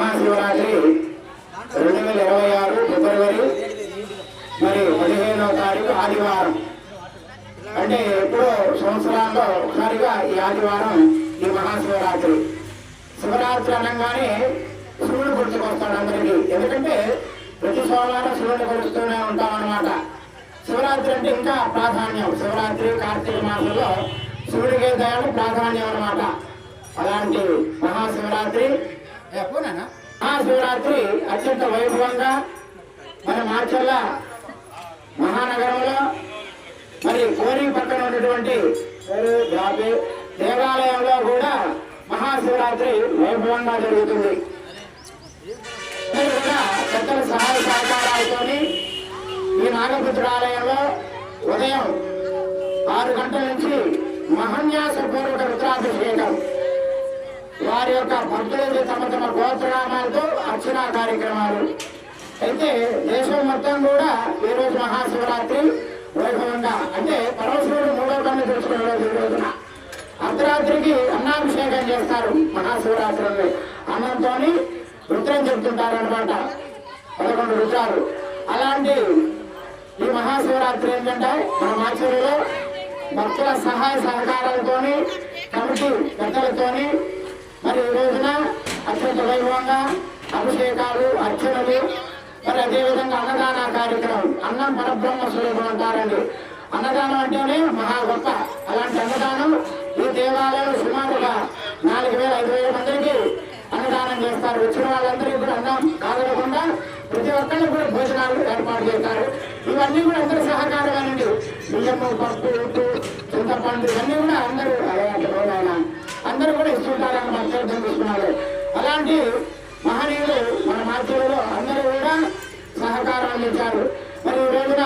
మహాశివరాత్రి రెండు వేల ఇరవై ఆరు ఫిబ్రవరి మరి పదిహేనవ తారీఖు ఆదివారం. అంటే ఎప్పుడో సంవత్సరాల్లో ఒకసారిగా ఈ ఆదివారం ఈ మహాశివరాత్రి. శివరాత్రి అనగానే శివుడు గుర్తుకొస్తాడు అందరికీ. ఎందుకంటే ప్రతి సోమవారం శివుడిని కొలుస్తూనే ఉంటాం అన్నమాట. శివరాత్రి అంటే ఇంకా ప్రాధాన్యం. శివరాత్రి కార్తీక మాసంలో శివుడికి దయాలు ప్రాధాన్యం అనమాట అలాంటి మహాశివరాత్రి మహాశివరాత్రి అత్యంత వైభవంగా మన మార్చల్ల మహానగరంలో మరి కోరి పక్కన ఉన్నటువంటి దేవాలయంలో కూడా మహాశివరాత్రి వైభవంగా జరుగుతుంది. కూడా పెద్దల సహాయ సహకారాలతో ఈ నాగపుత్రాలయంలో ఉదయం ఆరు గంటల నుంచి మహన్యాసపూర్వక రుద్రాభిషేకం. వారి యొక్క భక్తులకు తమ గోత్రనామాలతో అర్చనా కార్యక్రమాలు. అయితే దేశం మొత్తం కూడా ఈ రోజు మహాశివరాత్రి వైభవంగా అంటే పరమశివుడు మూడో కన్ను తెలుసుకునే రోజు ఈ రోజున. అర్ధరాత్రికి అన్నాభిషేకం చేస్తారు మహాశివరాత్రి అన్నంతో రుద్రం చెప్తుంటారు అనమాట పదకొండు రుద్రాలు. అలాంటి ఈ మహాశివరాత్రి ఏంటంటే మన మాచూరులో భక్తుల సహాయ సహకారాలతోని కమిటీ పెద్దలతోని మరి ఈ రోజున అత్యంత వైభవంగా అభిషేకాలు అర్చనలు మరి అదేవిధంగా అన్నదాన కార్యక్రమం అన్నం పరబ్రహ్మ స్వరూపం అంటారండి అన్నదానం అంటేనే మహా గొప్ప అలాంటి అన్నదానం ఈ దేవాలయం సుమారుగా నాలుగు వేల ఐదు వేల మందికి అన్నదానం చేస్తారు వచ్చిన వాళ్ళందరికీ కూడా అన్నం కాదనకుండా ప్రతి ఒక్కరికి కూడా భోజనాలు ఏర్పాటు చేస్తారు ఇవన్నీ కూడా అందరి సహకారమేనండి బియ్యము పప్పు ఉప్పు చింతపండు ఇవన్నీ కూడా అందరూ అలాంటి అందరూ కూడా ఇస్తుంటారన్నమాట. ఇలాంటి మహనీయులు మన మార్చూరులో అందరూ కూడా సహకారం అందించారు. మరి ఈ రోజున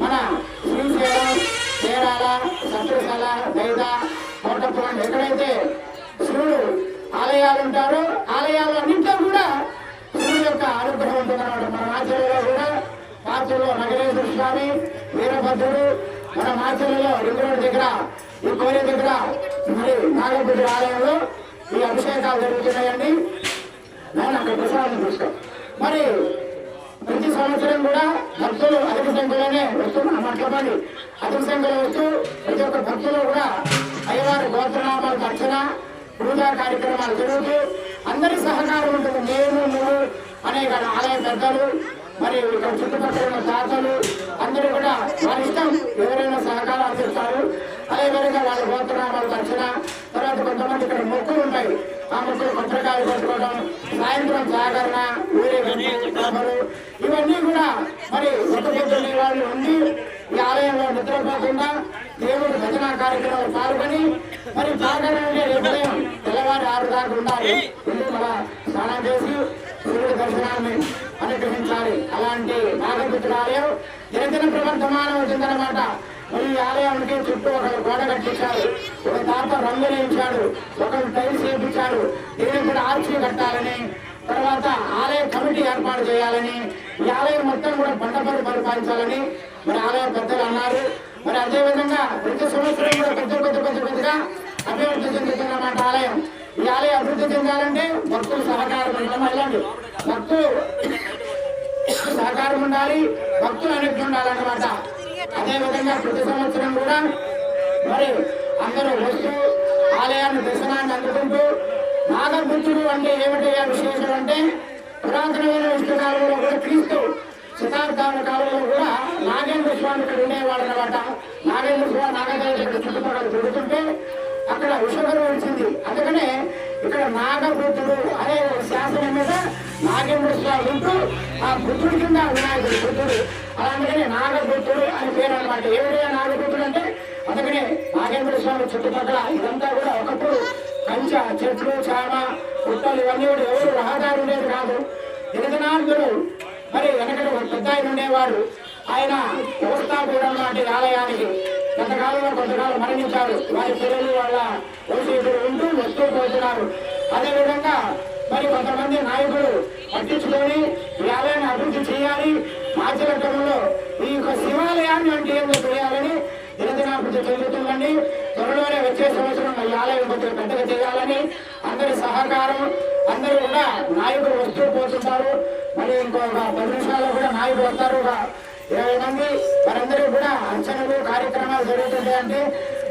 మన శ్రీశైలం కేరళ సత్యశాల దైద కోటప్పండి ఎక్కడైతే శివుడు ఆలయాలు ఉంటారో ఆలయాలు అన్నింటిలో కూడా శివుడు యొక్క అనుగ్రహం ఉంటుందన్నమాట మన ఆచరణలో కూడా పాత్రలో నగరేశ్వర స్వామి వీరభద్రుడు మన మాచర్లలో రింగురోడ్ దగ్గర ఈ కోరి దగ్గర మరి నాగపురి ఆలయంలో ఈ జరుగుతున్నాయండి? నేను అక్కడ ప్రసాదం మరి ప్రతి సంవత్సరం కూడా భక్తులు అధిక సంఖ్యలోనే వస్తున్నారు మట్లపల్లి అధిక సంఖ్యలో వస్తూ ప్రతి ఒక్క భక్తులు కూడా అయ్యవారి గోత్రనామాలకు అర్చన పూజా కార్యక్రమాలు జరుగుతూ అందరి సహకారం ఉంటుంది. నేను నువ్వు అనేక ఆలయ పెద్దలు మరి ఇక్కడ చుట్టుపక్కల ఉన్న తాతలు అందరూ కూడా వారి ఇష్టం ఎవరైనా సహకారం అందిస్తారు అదేవిధంగా వాళ్ళ గోత్రనామాలు దర్శన తర్వాత కొంతమంది ఇక్కడ మొక్కు ఉంటాయి ఆ కొట్టుకోవడం సాయంత్రం జాగరణ ఊరేగింపులు ఇవన్నీ కూడా మరి ఒక వాళ్ళు ఉండి ఈ ఆలయంలో నిద్రపోకుండా దేవుడు భజన కార్యక్రమంలో పాల్గొని మరి జాగరణ అంటే ఉదయం తెల్లవారు ఆరు దాకా ఉండాలి. మన స్నానం చేసి సూర్యుడి దర్శనాన్ని అనుగ్రహించాలి. అలాంటి నాగపుత్ర ఆలయం దినదిన ప్రవర్తమానం వచ్చిందనమాట మరి ఈ ఆలయానికి చుట్టూ ఒక గోడ కట్టించాడు ఒక తాత రంగు వేయించాడు ఒకరు టైల్స్ వేయించాడు దీన్ని కూడా ఆర్చి కట్టాలని తర్వాత ఆలయ కమిటీ ఏర్పాటు చేయాలని ఈ ఆలయం మొత్తం కూడా పంటపడి పరిపాలించాలని మరి ఆలయ పెద్దలు అన్నారు. మరి అదే విధంగా ప్రతి సంవత్సరం కూడా పెద్ద పెద్ద పెద్ద పెద్దగా అభివృద్ధి చెందుతుందన్నమాట ఆలయం. ఈ ఆలయం అభివృద్ధి చెందాలంటే భక్తులు సహకారం వెళ్ళండి భక్తులు సహకారం ఉండాలి భక్తులు అనేది ఉండాలన్నమాట. అదే విధంగా ప్రతి సంవత్సరం కూడా మరి అందరూ వస్తూ ఆలయాన్ని దర్శనాన్ని అందుకుంటూ నాగపుత్రుడు అంటే ఏమిటి విశేషం అంటే పురాతనమైన విష్ణు కాలంలో కూడా క్రీస్తు శతాబ్దాల కాలంలో కూడా నాగేంద్ర స్వామి ఇక్కడ ఉండేవాడు అనమాట నాగేంద్ర స్వామి నాగదేవి చుట్టుపక్కల తిరుగుతుంటే అక్కడ విశ్వకర్మ వచ్చింది. అందుకనే ఇక్కడ నాగబుద్ధుడు అనే శాసనం మీద నాగేంద్ర స్వామి ఉంటూ ఆ బుద్ధుడి కింద వినాయకుడు బుద్ధుడు అలాంటిగానే నాగపుత్రుడు అని పేరు అనమాట ఏమిటా నాగపుత్రుడు అంటే? అందుకనే నాగేంద్ర స్వామి చుట్టుపక్కల ఇదంతా కూడా ఒకప్పుడు కంచ చెట్లు చామ గుట్టలు ఇవన్నీ కూడా ఎవరు రహదారు ఉండేది కాదు. దినదినాంతులు మరి వెనకటి ఒక పెద్ద ఆయన ఉండేవాడు. ఆయన వ్యవస్థాపకుడు అన్నమాట ఆలయానికి. కొంతకాలంలో కొంతకాలం మరణించారు. వారి పిల్లలు వాళ్ళ వంశీకులు ఉంటూ వస్తూ పోతున్నారు. అదేవిధంగా మరి కొంతమంది నాయకులు పట్టించుకొని ఈ ఆలయాన్ని అభివృద్ధి చేయాలి మాచరకంలో ఈ యొక్క శివాలయాన్ని అంటే ఏందో చేయాలని దినదినాభివృద్ధి చెందుతుందండి త్వరలోనే వచ్చే సంవత్సరం ఈ ఆలయం కొంచెం పెద్దగా చేయాలని అందరి సహకారం అందరూ కూడా నాయకులు వస్తూ పోతుంటారు. మరి ఇంకొక పది నిమిషాల్లో కూడా నాయకులు వస్తారు. ఒక ఇరవై మంది వారందరూ కూడా అంచనలు కార్యక్రమాలు జరుగుతుంటాయంటే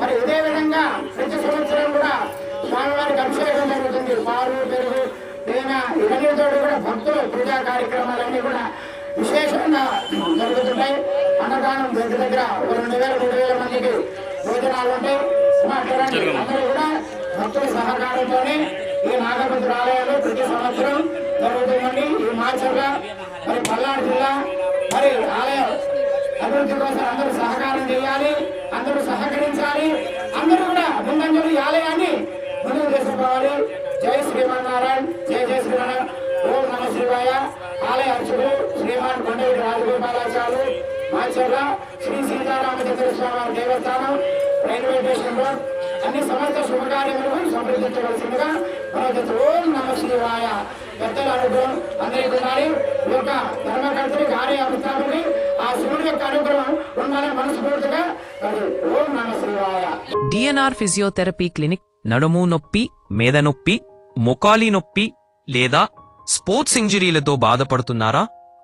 మరి ఇదే విధంగా ప్రతి సంవత్సరం కూడా స్వామివారికి అభిషేకం జరుగుతుంది. పాలు పెరుగు తేనె ఇవన్నీతో కూడా భక్తులు పూజా కార్యక్రమాలన్నీ కూడా విశేషంగా జరుగుతున్నాయి అన్నదానం దగ్గర దగ్గర ఒక రెండు వేల మూడు వేల మందికి భోజనాలు ఉంటాయి అందరూ కూడా భక్తుల సహకారంతోనే ఈ నాగభద్ర ఆలయాలు ప్రతి సంవత్సరం జరుగుతుందండి ఈ మార్చర్గా మరి పల్నాడు జిల్లా మరి ఆలయం అభివృద్ధి కోసం అందరూ సహకారం చేయాలి అందరూ సహకరించాలి అందరూ కూడా ముందంజలు ఈ ఆలయాన్ని ముందుకు తీసుకుపోవాలి. జై శ్రీమన్నారాయణ జై జయ శ్రీమన్నారాయణ ఓం నమ శివాయ. ఆలయ అర్చకులు శ్రీమాన్ కొండవీటి రాజగోపాలాచార్యులు మాచర్ల శ్రీ సీతారామచంద్ర స్వామి దేవస్థానం రైల్వే స్టేషన్ రోడ్. అన్ని సమస్త శుభకార్యములను సంప్రదించవలసిందిగా మనకు ఓం నమ శివాయ. పెద్దల అనుగ్రహం అందరికీ ఉండాలి. ఈ యొక్క ధర్మకర్తని కార్య అభిస్థాపకుడి ఆ శివుడి యొక్క అనుగ్రహం ఉండాలని మనస్ఫూర్తిగా ఓం నమ శివాయ. డిఎన్ఆర్ ఫిజియోథెరపీ క్లినిక్ నడుము నొప్పి మేద నొప్పి మొకాలి నొప్పి లేదా స్పోర్ట్స్ ఇంజరీలతో బాధపడుతున్నారా?